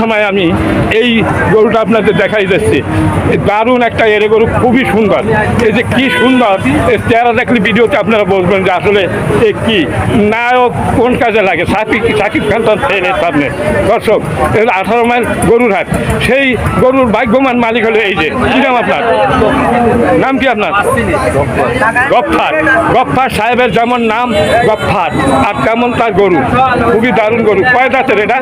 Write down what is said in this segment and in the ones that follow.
সময় আমি এই গরুটা আপনাদের দেখাই এই দারুণ একটা এরে গরু, খুবই সুন্দর। এই যে কি সুন্দর, এর চেহারা দেখলে ভিডিওতে আপনারা বলবেন যে আসলে এ কি? নায়ক কোন কাজে লাগে? সাকিব সাকিব খান তার ট্রেনের সামনে। দর্শক আঠারো মাইল গরুর হাট, সেই গরুর ভাগ্যমান মালিক হলো এই যে। কি নাম আপনার? নাম কি আপনার? গফফার। গফফার সাহেবের যেমন নাম, গফফার। আর তেমন তার গরু। খুবই দারুণ গরু। কয় দাঁতের এটা?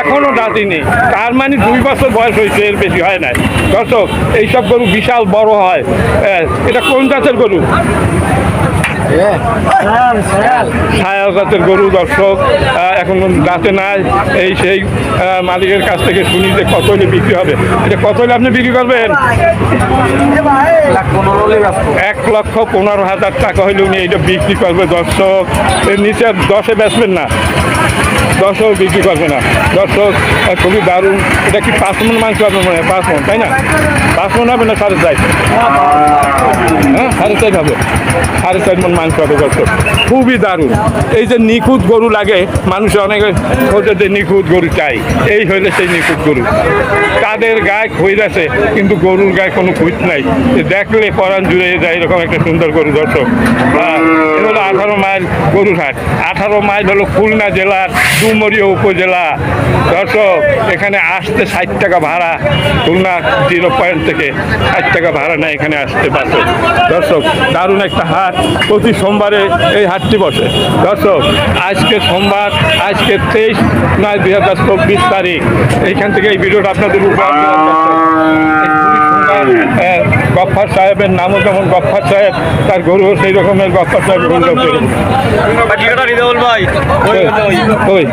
এখনও দাঁতিনি তার মানে দুই বছর বয়স হয়েছে, এর বেশি হয় না দর্শক, এইসব গরু বিশাল বড় হয়। এটা কোন জাতের গরু? ছায়া জাতের গরু দর্শক এখন দাঁতে নাই, এই সেই মালিকের কাছ থেকে শুনি যে কত হলে বিক্রি হবে। এটা কত হলে আপনি বিক্রি করবেন? এক লক্ষ পনেরো হাজার টাকা হইলে উনি এইটা বিক্রি করবে দর্শক। এর নিচে দশে বেচবেন না। দশও বিক্রি করবে না। দর্শক খুবই দারুণ। এটা কি পাঁচ মন মাংস হবে মনে হয়? পাঁচ মন, তাই না? পাঁচ মন হবে না সাড়ে চার? হ্যাঁ সাড়ে চার হবে। সাড়ে চার মন মাংস হবে খুবই দারুণ। এই যে নিখুঁত গরু লাগে, মানুষ অনেকে খোঁজে যে নিখুঁত গরু চাই। এই হইলে সেই নিখুঁত গরু। তাদের গায়ে খইর আছে, কিন্তু গরুর গায়ে কোনো খুঁজ নাই। দেখলে পরাণ জুড়ে যায় এরকম একটা সুন্দর গরু, দর্শক। হলো আঠারো মাইল গরুর হাট। আঠারো মাইল হলো খুলনা জেলার ডুমরিয়া উপজেলা। দর্শক, এখানে আসতে ষাট টাকা ভাড়া। খুলনা জিরো পয়েন্ট থেকে ষাট টাকা ভাড়া নেয় এখানে আসতে পারছে। দর্শক, দারুণ একটা হাট। প্রতি সোমবারে এই হাটটি বসে। দর্শক আজকে সোমবার আজকে তেইশ নয় দুই হাজার চব্বিশ তারিখ। এইখান থেকে এই ভিডিওটা আপনাদের উপহার গফফার সাহেবের নামও যেমন গফার সাহেব তার গরু সেই রকমের গফার সাহেব ভাই ওই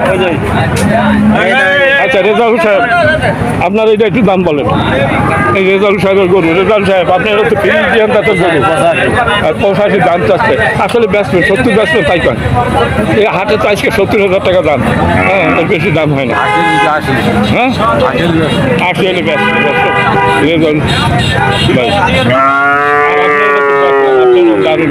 আচ্ছা রেজাউল সাহেব, আপনার এটা একটু দাম বলেন। এই রেজাউল সাহেবের গরু, রেজাউল সাহেব, আপনার হচ্ছে ফিলিপিয়ান জাতের গরু। আর পঁচাশি দাম চাচ্ছে। আসলে ব্যস্ত সত্তর ব্যস্ত তাই পান এই হাটে তো আজকে সত্তর হাজার টাকা দাম। হ্যাঁ বেশি দাম হয় না। হ্যাঁ? হচ্ছে দারুণ